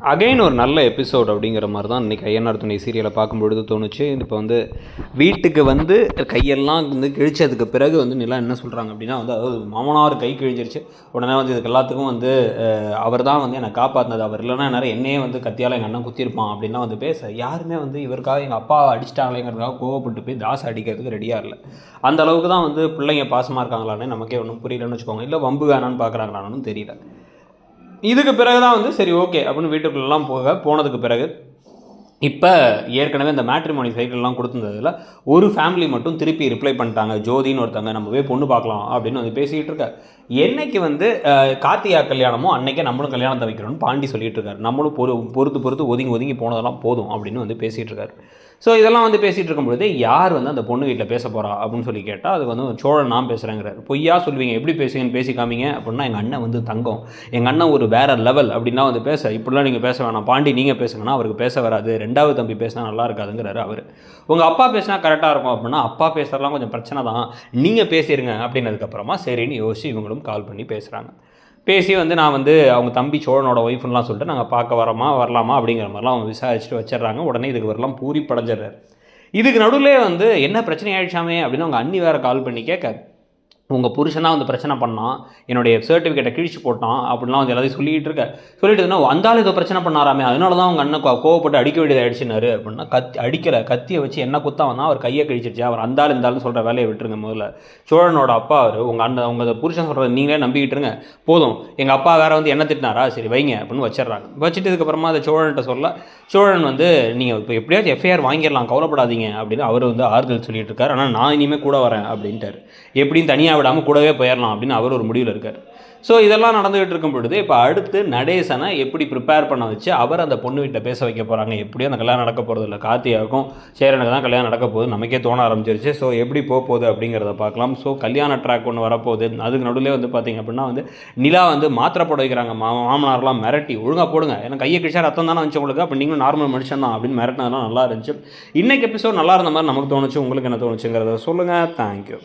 Again ஒரு நல்ல episode அப்படிங்கிற மாதிரி தான் இன்றைக்கி ஐயனார் துணை சீரியலை பார்க்கும்பொழுது தோணுச்சு. இப்போ வந்து வீட்டுக்கு வந்து கையெல்லாம் வந்து கிழிச்சதுக்கு பிறகு வந்து நிலா என்ன சொல்கிறாங்க அப்படின்னா வந்து அதாவது மாமனார் கை கிழிஞ்சிருச்சு. உடனே வந்து இதுக்கு எல்லாத்துக்கும் வந்து அவர் தான் வந்து என்னை காப்பாற்றினது அவர் இல்லைன்னா நேரம் என்னையே வந்து கத்தியால் எங்கள் அண்ணன் குத்திருப்பான் அப்படின்லாம் வந்து பேச. யாருமே வந்து இவருக்காக எங்கள் அப்பா அடிச்சிட்டாங்களேங்கிறதுக்காக கோவப்பட்டு போய் தாசை அடிக்கிறதுக்கு ரெடியாக இல்லை. அந்த அளவுக்கு தான் வந்து பிள்ளைங்க பாசமாக இருக்காங்களான்னு நமக்கே ஒன்றும் புரியலன்னு வச்சுக்கோங்க. இல்லை வம்பு வேணான்னு பார்க்குறாங்களான்னு தெரியல. இதுக்கு பிறகு தான் வந்து சரி ஓகே அப்படின்னு வீட்டுக்குள்ளெல்லாம் போக போனதுக்கு பிறகு இப்போ ஏற்கனவே இந்த மேட்ரிமோனி சைட்லலாம் கொடுத்துருந்ததில் ஒரு ஃபேமிலி மட்டும் திருப்பி ரிப்ளை பண்ணிட்டாங்க ஜோதின்னு ஒருத்தங்க நம்ம போய் பொண்ணு பார்க்கலாம் அப்படின்னு வந்து பேசிக்கிட்டு இருக்க என்னைக்கு வந்து கார்த்தியா கார்த்திகா கல்யாணமோ அன்னைக்கே நம்மளும் கல்யாணத்தை வைக்கிறோம்னு பாண்டி சொல்லிட்டு இருக்காரு. நம்மளும் பொறு பொறுத்து பொறுத்து ஒதுங்கி ஒதுங்கி போனதெல்லாம் போதும் அப்படின்னு வந்து பேசிகிட்டு இருக்காரு. ஸோ இதெல்லாம் வந்து பேசிகிட்டு இருக்கும்பொழுது யார் வந்து அந்த பொண்ணு வீட்டில் பேச போகிறா அப்படின்னு சொல்லி கேட்டால் அது வந்து சோழன் நான் பேசுகிறேங்கிறார் பொய்யா சொல்லுவீங்க எப்படி பேசுவீங்கன்னு பேசி காமிங்க அப்படின்னா எங்கள் அண்ணன் வந்து தங்கம். எங்கள் அண்ணன் ஒரு வேற லெவல் அப்படின்னா வந்து பேச இப்படிலாம் நீங்கள் பேச வேணாம். பாண்டி நீங்கள் பேசுங்கன்னா அவருக்கு பேச வராது. ரெண்டாவது தம்பி பேசினா நல்லா இருக்காதுங்கிறாரு அவர். உங்கள் அப்பா பேசினா கரெக்டாக இருக்கும் அப்படின்னா அப்பா பேசுறதுலாம் கொஞ்சம் பிரச்சனை தான். நீங்கள் பேசிடுங்க அப்படின்னதுக்கப்புறமா சரின்னு யோசிச்சு இவங்களும் கால் பண்ணி பேசுகிறாங்க பேசி வந்து நான் வந்து அவங்க தம்பி சோழனோட ஒய்ஃப்லாம் சொல்லிட்டு நாங்கள் பார்க்க வரோமா வரலாமா அப்படிங்கிற மாதிரிலாம் அவங்க விசாரிச்சுட்டு வச்சிடுறாங்க. உடனே இதுக்கு வரலாம் பூரி படைஞ்சிடுறாரு. இதுக்கு நடுவில் வந்து என்ன பிரச்சனை ஆயிடுச்சாமே? அப்படின்னு அவங்க அண்ணி வேறு கால் பண்ணி கேட்க உங்கள் புருஷன் தான் வந்து பிரச்சனை பண்ணான் என்னுடைய சர்டிஃபிகேட்டை கிழிச்சு போட்டான் அப்படிலாம் வந்து எல்லாத்தையும் சொல்லிட்டு இருக்க சொல்லிட்டு இருந்தா அந்த ஆள் ஏதோ பிரச்சனை பண்ணாராமே அதனால தான் அவங்க அண்ணன் கோவப்பட்டு அடிக்க வேண்டியது ஆயிடுச்சுனாரு அப்படின்னா கத்தி அடிக்கலை கத்தியை வச்சு என்ன குத்தா வந்தால் அவர் கையை கிழிச்சிருச்சு. அவர் அந்த ஆள் சொல்கிற வேலையை விட்டுருங்க முதல்ல. சோழனோட அப்பா அவர் உங்கள் அண்ணன் உங்கள் புருஷன் சொல்கிறத நீங்களே நம்பிக்கிட்டு இருங்க. போதும். எங்கள் அப்பா வேற வந்து என்ன திட்டினாரா? சரி வைங்க அப்படின்னு வச்சிடுறாங்க. வச்சுட்டு இதுக்கப்புறமா அதை சோழன்ட்ட சொல்ல சோழன் வந்து நீங்கள் இப்போ எப்படியாச்சும் எஃப்ஐஆர் வாங்கிடலாம் கவலைப்படாதீங்க. அப்படின்னு அவர் வந்து ஆறுதல் சொல்லிட்டு இருக்காரு. ஆனால் நான் இனிமேல் கூட வரேன் அப்படின்ட்டார். எப்படியும் தனியாக விடாமல் கூடவே போயிடலாம் அப்படின்னு அவர் ஒரு முடிவில் இருக்கார். ஸோ இதெல்லாம் நடந்துகிட்டு இருக்கும் பொழுது இப்போ அடுத்து நடேசனை எப்படி ப்ரிப்பேர் பண்ண வச்சு அவர் அந்த பொண்ணு வீட்டை பேச வைக்க போகிறாங்க எப்படியும் அந்த கல்யாணம் நடக்க போகிறது இல்லை கார்த்தியாவுக்கும் சேரனுக்கு தான் கல்யாணம் நடக்க போகுது நமக்கே தோண ஆரம்பிச்சிருச்சு. ஸோ எப்படி போக போகுது அப்படிங்கிறத பார்க்கலாம். ஸோ கல்யாண ட்ராக் ஒன்று வரப்போகுது. அதுக்கு நடுவில் வந்து பார்த்தீங்க அப்படின்னா வந்து நிலா வந்து மாத்திரை போட வைக்கிறாங்க. மா மாமனார்லாம் மிரட்டி ஒழுங்காக போடுங்க. ஏன்னா கையை கிழிச்சா ரத்தம் தானே வந்துச்சு உங்களுக்கு. அப்போ நீங்களும் நார்மல் மனுஷன் தான் அப்படின்னு மிரட்டினதுலாம் நல்லா இருந்துச்சு. இன்றைக்கி எபிசோட் நல்லா இருந்த மாதிரி நமக்கு தோணுச்சு. உங்களுக்கு என்ன தோணுச்சுங்கிறத சொல்லுங்கள் தேங்க்யூ